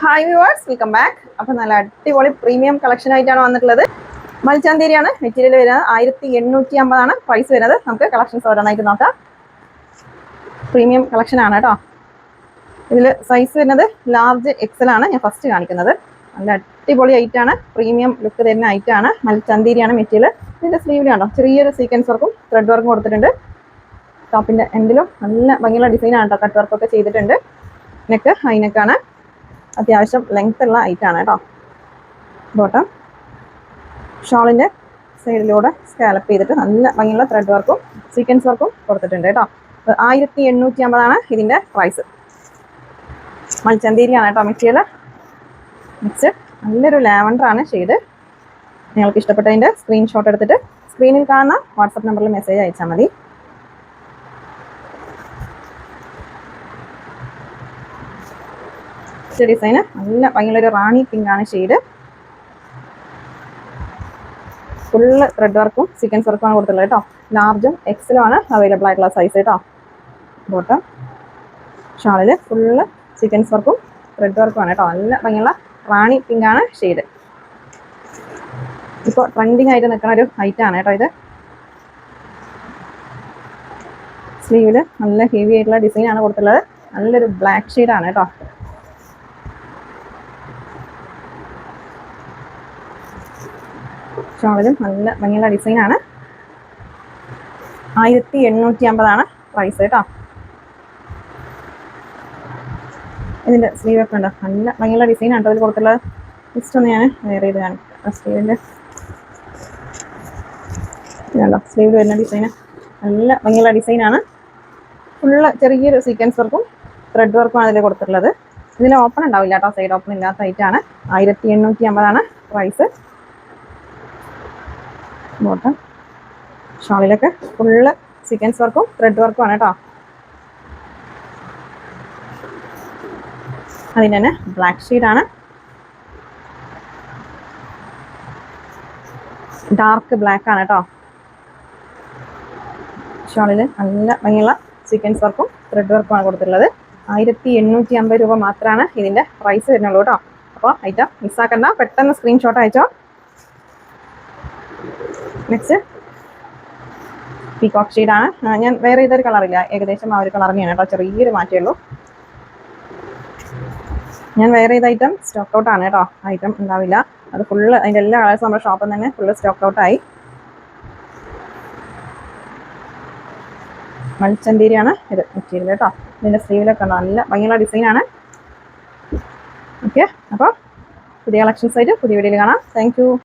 Hi viewers welcome back അപ്പോൾ നല്ല അടിപൊളി പ്രീമിയം കളക്ഷൻ ആയിട്ടാണ് വന്നിട്ടുള്ളത്. മൽച്ചാന്തേരിയാണ് മെറ്റീരിയൽ വരുന്നത് ആയിരത്തി എണ്ണൂറ്റി അമ്പതാണ് പ്രൈസ് വരുന്നത്. നമുക്ക് കളക്ഷൻസ് ഓരോന്നായിട്ട് നോക്കാം. പ്രീമിയം കളക്ഷൻ ആണ് കേട്ടോ. ഇതിൽ സൈസ് വരുന്നത് ലാർജ് എക്സൽ ആണ്. ഞാൻ ഫസ്റ്റ് കാണിക്കുന്നത്. നല്ല അടിപൊളി ഐറ്റാണ് പ്രീമിയം ലുക്ക് തരുന്ന ഐറ്റാണ് മൽച്ചാന്തേരിയാണ് മെറ്റീരിയൽ ഇതിന്റെ സ്ലീവിലാണോ ചെറിയൊരു സീക്വൻസ് വർക്കും ത്രെഡ് വർക്കും കൊടുത്തിട്ടുണ്ട്. ടോപ്പിന്റെ എൻഡിലും നല്ല ഭംഗിയുള്ള ഡിസൈനാണ് കേട്ടോ കട്ട് വർക്കൊക്കെ ചെയ്തിട്ടുണ്ട്. നെക്ക് ഹൈനെക്കാണ് അത്യാവശ്യം ലെങ്ത് ഉള്ള ഐറ്റാണ് കേട്ടോ. ബോട്ടം ഷോളിന്റെ സൈഡിലൂടെ സ്കാലപ്പ് ചെയ്തിട്ട് നല്ല ഭംഗിയുള്ള ത്രെഡ് വർക്കും സീക്വൻസ് വർക്കും കൊടുത്തിട്ടുണ്ട് കേട്ടോ. ആയിരത്തി എണ്ണൂറ്റി അമ്പതാണ് ഇതിന്റെ പ്രൈസ് മൽച്ചന്തേരിയാണ് കേട്ടോ മെറ്റീരിയൽ മിക്സ് നല്ലൊരു ലാവൻഡർ ആണ് ഷെയ്ഡ് നിങ്ങൾക്ക് ഇഷ്ടപ്പെട്ടതിന്റെ സ്ക്രീൻഷോട്ട് എടുത്തിട്ട് സ്ക്രീനിൽ കാണുന്ന വാട്സപ്പ് നമ്പറിൽ മെസ്സേജ് അയച്ചാൽ മതി. ഡിസൈന്. നല്ല ഭയങ്കര റാണി പിങ്ക് ആണ് ഷെയ്ഡ് ഫുള്ള് ത്രെഡ് വർക്കും സീക്വൻസ് വർക്കും ആണ് കൊടുത്തുള്ളത് കേട്ടോ. ലാർജും എക്സലും ആണ് അവൈലബിൾ ആയിട്ടുള്ള സൈസ് കേട്ടോ. ബോട്ടം ഷാളിൽ ഫുള്ള് സീക്വൻസ് വർക്കും ത്രെഡ് വർക്കും ആണ് കേട്ടോ. നല്ല ഭംഗിയുള്ള റാണി പിങ്ക് ആണ് ഷെയ്ഡ് ഇപ്പൊ ട്രെൻഡിങ് ആയിട്ട് നിൽക്കുന്ന ഒരു ഹൈറ്റ് ആണ് കേട്ടോ ഇത്. സ്ലീവിൽ നല്ല ഹെവി ആയിട്ടുള്ള ഡിസൈൻ ആണ് കൊടുത്തിട്ടുള്ളത്. നല്ലൊരു ബ്ലാക്ക് ഷെയ്ഡ് ആണ് കേട്ടോ. ഷോളിലും നല്ല ഭംഗിയുള്ള ഡിസൈനാണ് ആയിരത്തി എണ്ണൂറ്റി അമ്പതാണ് പ്രൈസ് കേട്ടോ. ഇതിന്റെ സ്ലീവ് ഒക്കെ ഉണ്ടോ? നല്ല ഭംഗിയുള്ള ഡിസൈനാണ് കേട്ടോ ഇതിൽ കൊടുത്തുള്ളത് ജസ്റ്റ് ഒന്ന് ഞാൻ വെയർ ചെയ്ത് കാണിക്കാം. സ്ലീവിന്റെ ഇതുണ്ടോ സ്ലീവിൽ വരുന്ന ഡിസൈന് നല്ല ഭംഗിയുള്ള ഡിസൈനാണ് ഫുള്ള് ചെറിയൊരു സീക്വൻസ് വർക്കും ത്രെഡ് വർക്കുമാണ് ഇതിൽ കൊടുത്തിട്ടുള്ളത്. ഇതിൽ ഓപ്പൺ ഉണ്ടാവില്ല കേട്ടോ സൈഡ് ഓപ്പൺ ഇല്ലാത്ത ഐറ്റാണ് ആയിരത്തി എണ്ണൂറ്റി അമ്പതാണ് പ്രൈസ് ബോട്ടം ഷാളിലൊക്കെ ഫുള്ള് സീക്വൻസ് വർക്കും ത്രെഡ് വർക്കും ആണ് കേട്ടോ അതിന്റെ തന്നെ ബ്ലാക്ക് ഷെയ്ഡാണ് ഡാർക്ക് ബ്ലാക്ക് ആണ് കേട്ടോ ഷോളിൽ നല്ല ഭംഗിയുള്ള സീക്വൻസ് വർക്കും ത്രെഡ് വർക്കും ആണ് കൊടുത്തിട്ടുള്ളത്. ആയിരത്തി എണ്ണൂറ്റി അമ്പത് രൂപ മാത്രമാണ് ഇതിന്റെ പ്രൈസ് വരുന്നുള്ളൂ കേട്ടോ അപ്പോൾ ഐറ്റം മിസ്സാക്കണ്ട പെട്ടെന്ന് സ്ക്രീൻഷോട്ട് അയച്ചോ. നെക്സ്റ്റ് പീകോക്ക് ഷെയ്ഡാണ് ഞാൻ വേറെ ഇതൊരു കളറില്ല ഏകദേശം ആ ഒരു കളർ തന്നെയാണ് കേട്ടോ. ചെറിയൊരു മാറ്റേ ഉള്ളൂ. ഞാൻ വേറെ ചെയ്ത ഐറ്റം സ്റ്റോക്ക് ഔട്ട് ആണ് കേട്ടോ. ഐറ്റം ഉണ്ടാവില്ല. അത് ഫുള്ള് അതിന്റെ എല്ലാ കളേഴ്സും നമ്മുടെ ഷോപ്പിൽ തന്നെ ഫുള്ള് സ്റ്റോക്ക് ഔട്ടായി മൾച്ചന്തീരിയാണ് ഇത് മെറ്റീരിയൽ കേട്ടോ. ഇതിന്റെ സ്ലീവിലൊക്കെ ഉണ്ടോ നല്ല ഭംഗിയുള്ള ഡിസൈനാണ് ഓക്കെ അപ്പോൾ പുതിയ കളക്ഷൻസ് ആയിട്ട് പുതിയ വീഡിയോയിൽ കാണാം. താങ്ക്